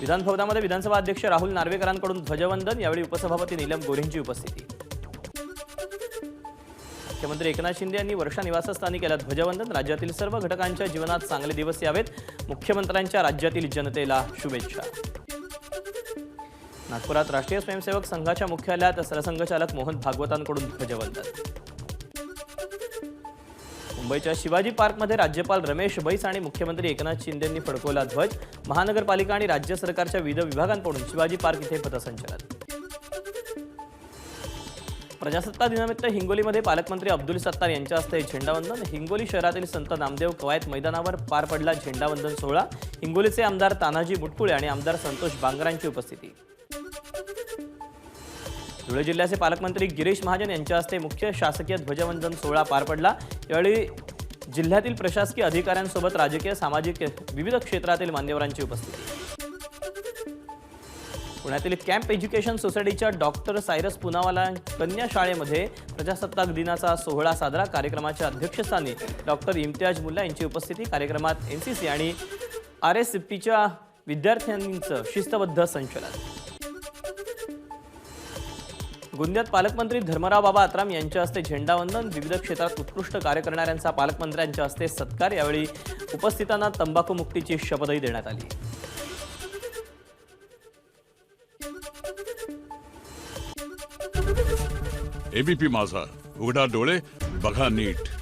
विधानभवनामध्ये विधानसभा अध्यक्ष राहुल नार्वेकरांकडून ध्वजवंदन यावेळी उपसभापती नीलम गोऱ्हेंची उपस्थिती. मुख्यमंत्री एकनाथ शिंदे यांनी वर्षा निवासस्थानी केलं ध्वजवंदन राज्यातील सर्व घटकांच्या जीवनात चांगले दिवस यावेत. मुख्यमंत्र्यांच्या राज्यातील जनतेला शुभेच्छा. नागपुरात राष्ट्रीय स्वयंसेवक संघाच्या मुख्यालयात सरसंघचालक मोहन भागवतांकडून ध्वजवंदन. मुंबईच्या शिवाजी पार्कमध्ये राज्यपाल रमेश बैस आणि मुख्यमंत्री एकनाथ शिंदेंनी फडकवला ध्वज. महानगरपालिका आणि राज्य सरकारच्या विविध विभागांकडून शिवाजी पार्क इथे पथसंचलन. प्रजासत्ताक दिनानिमित्त हिंगोलीमध्ये पालकमंत्री अब्दुल सत्तार यांच्या हस्ते झेंडावंदन. हिंगोली शहरातील संत नामदेव कवायत मैदानावर पार पडला झेंडावंदन सोहळा. हिंगोलीचे आमदार तानाजी मुटकुळे आणि आमदार संतोष बांगरांची उपस्थिती. धुळे जिल्ह्याचे पालकमंत्री गिरीश महाजन यांच्या हस्ते मुख्य शासकीय ध्वजवंदन सोहळा पार पडला. यावेळी जिल्ह्यातील प्रशासकीय अधिकाऱ्यांसोबत राजकीय सामाजिक विविध क्षेत्रातील मान्यवरांची उपस्थिती. पुण्यातील कॅम्प एज्युकेशन सोसायटीच्या डॉक्टर सायरस पुनावाला कन्या शाळेमध्ये प्रजासत्ताक दिनाचा सोहळा साजरा कार्यक्रमाच्या अध्यक्षस्थानी डॉक्टर इम्तियाज मुल्ला यांची उपस्थिती. कार्यक्रमात एन सी सी आणि आर एस पीच्या विद्यार्थ्यांचं शिस्तबद्ध संचलन. गोंदियात पालकमंत्री धर्मराव बाबा आत्राम यांच्या हस्ते झेंडावंदन विविध क्षेत्रात उत्कृष्ट कार्य करणाऱ्यांचा पालकमंत्र्यांच्या हस्ते सत्कार. यावेळी उपस्थितांना तंबाखू मुक्तीची शपथही देण्यात आली. एबीपी माझा. उघडा डोळे बघा नीट.